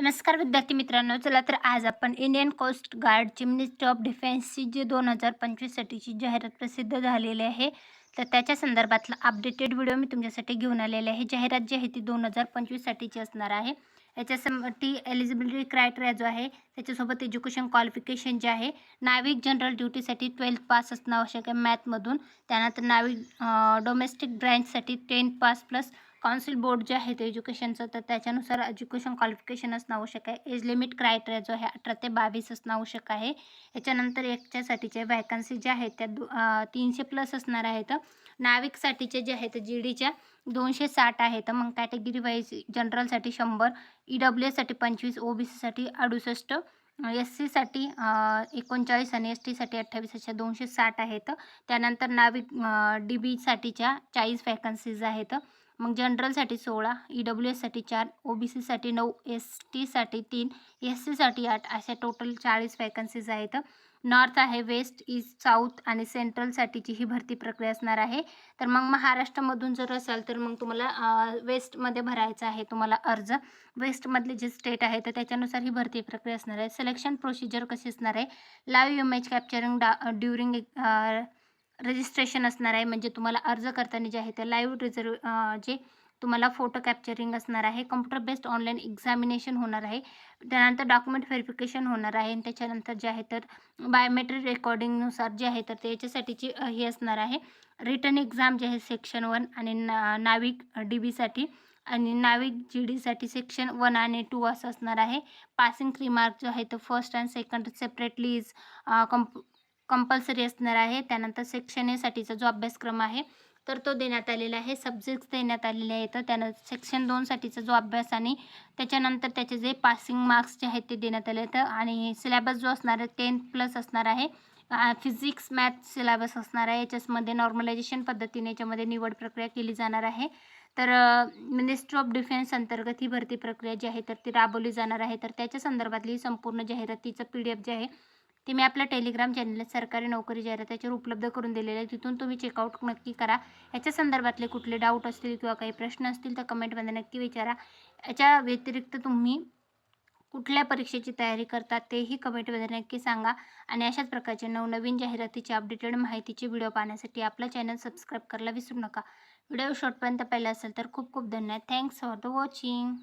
नमस्कार विद्यार्थी मित्रांनो चला तर आज आपण इंडियन कोस्ट गार्ड चिमनिस्ट ऑफ डिफेन्सची जी दोन हजार पंचवीससाठीची जाहिरात प्रसिद्ध झालेली आहे. तर त्याच्या संदर्भातला अपडेटेड व्हिडिओ मी तुमच्यासाठी घेऊन आलेले आहे. जाहिरात जी आहे ती दोन हजार पंचवीससाठीची असणार आहे. याच्यासाठी एलिजिबिलिटी क्रायटेरिया जो आहे त्याच्यासोबत एज्युकेशन क्वालिफिकेशन जे आहे नाविक जनरल ड्युटीसाठी ट्वेल्थ पास असणं आवश्यक आहे मॅथमधून त्यानंतर नाविक domestic ब्रँचसाठी tenth pass plus council board जे आहे ते एज्युकेशनचं तर त्याच्यानुसार एज्युकेशन क्वालिफिकेशन असणं आवश्यक आहे. एज लिमिट क्रायटेरिया जो आहे अठरा ते बावीस असणं आवश्यक आहे. याच्यानंतर याच्यासाठीच्या वॅकन्सी ज्या आहेत त्या तीनशे प्लस असणार आहेत. नाविकसाठीचे जे आहेत जी डीच्या दोनशे साठ आहेत. मग कॅटेगरी वाईज जनरलसाठी शंभर ई डब्ल्यू एससाठी पंचवीस ओ बी सीसाठी अडुसष्ट एस सीसाठी एकोणचाळीस आणि एस टीसाठी अठ्ठावीस अशा दोनशे साठ आहेत. त्यानंतर नाविक डी बीसाठीच्या चाळीस वॅकन्सीज आहेत. मग जनरलसाठी सोळा ई डब्ल्यू एससाठी चार ओ बी सीसाठी नऊ एस टीसाठी तीन एस सीसाठी आठ अशा टोटल चाळीस वॅकन्सीज आहेत. नॉर्थ आहे वेस्ट ईस्ट साऊथ आणि सेंट्रलसाठीची ही भरती प्रक्रिया असणार आहे. तर मग महाराष्ट्रामधून जर असाल तर मग तुम्हाला वेस्टमध्ये भरायचा आहे तुम्हाला अर्ज. वेस्टमधले जे स्टेट आहे तर त्याच्यानुसार ही भरती प्रक्रिया असणार आहे. सिलेक्शन प्रोसिजर कशी असणार आहे? लाईव्ह इमेज कॅप्चरिंग डा ड्युरिंग रजिस्ट्रेशन असणार आहे. म्हणजे तुम्हाला अर्ज करताना जे आहे ते लाईव्ह रिझर्व जे तुम्हाला फोटो कॅप्चरिंग असणार आहे. कम्प्युटर बेस्ड ऑनलाईन एक्झामिनेशन होणार आहे. त्यानंतर डॉक्युमेंट व्हेरिफिकेशन होणार आहे. आणि त्याच्यानंतर जे आहे तर बायोमेट्रिक रेकॉर्डिंगनुसार जे आहे तर त्याच्यासाठीची हे असणार आहे. रिटर्न एक्झाम जे आहे सेक्शन वन आणि ना नाविक डी बीसाठी आणि नाविक जी डीसाठी सेक्शन वन आणि टू असं असणार आहे. पासिंग थ्री मार्क जो आहे तो first and second separately is comp compulsory असणार आहे. त्यानंतर सेक्शन एसाठीचा जो अभ्यासक्रम आहे तर तो देण्यात आलेला आहे. सब्जेक्ट्स देण्यात आलेले आहेत. त्यानं सेक्शन दोनसाठीचा जो अभ्यास आणि त्याच्यानंतर त्याचे जे पासिंग मार्क्स जे आहेत ते देण्यात आले आहेत. आणि सिलेबस जो असणार आहे टेन्थ प्लस असणार आहे. फिजिक्स मॅथ सिलेबस असणार आहे. याच्यामध्ये नॉर्मलायझेशन पद्धतीने याच्यामध्ये निवड प्रक्रिया केली जाणार आहे. तर मिनिस्ट्री ऑफ डिफेन्स अंतर्गत ही भरती प्रक्रिया जी आहे तर ती राबवली जाणार आहे. तर त्याच्या संदर्भातली संपूर्ण जाहिरातीचं पी डी एफ जे आहे ते मी आपल्या टेलिग्राम चॅनल सरकारी नोकरी जाहिरातीवर उपलब्ध करून दिलेले आहे तिथून तुम्ही चेकआउट नक्की करा. याच्या संदर्भातले कुठले डाऊट असतील किंवा काही प्रश्न असतील तर कमेंटमध्ये नक्की विचारा. याच्या व्यतिरिक्त तुम्ही कुठल्या परीक्षेची तयारी करतात तेही कमेंटमध्ये नक्की सांगा. आणि अशाच प्रकारचे नवनवीन जाहिरातीचे अपडेटेड माहितीचे व्हिडिओ पाहण्यासाठी आपलं चॅनल सबस्क्राईब करायला विसरू नका. व्हिडिओ शॉर्टपर्यंत पाहिला असेल तर खूप खूप धन्यवाद. Thanks for the watching